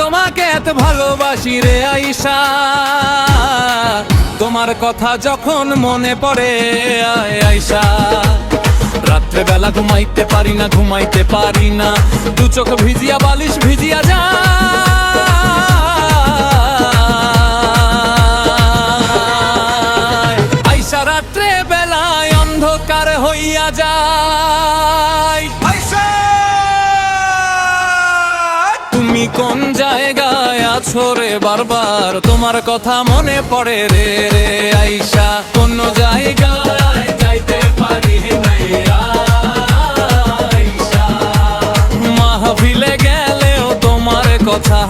তোমাকে এত ভালোবাসি রে আইসা তোমার কথা যখন মনে পড়ে, আয় আইসা রাত্রে বেলা ঘুমাইতে পারি না, ঘুমাইতে পারি না। দু চোখ ভিজিয়া বালিশ ভিজিয়া যায়। কোন জায়গায় আছো রে বারবার? তোমার কথা মনে পড়ে রে রে আইসা। কোন জায়গায় যাইতে পারি নাই মাহফিলে গেলেও তোমার কথা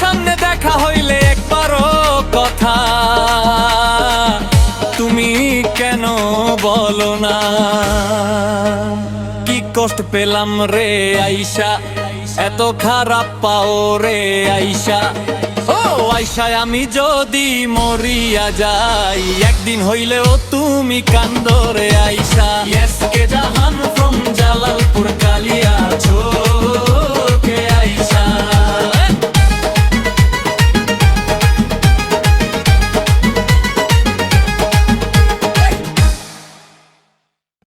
সামনে দেখা হইলে একবারও কথা। তুমি কেন বলো না? কষ্ট পেলাম রে আইসা। এত খারাপ পাও রে আইসা। ও আইসায় আমি যদি মরিয়া যাই, একদিন হইলেও তুমি কান্দরে আইসা। কে জাহান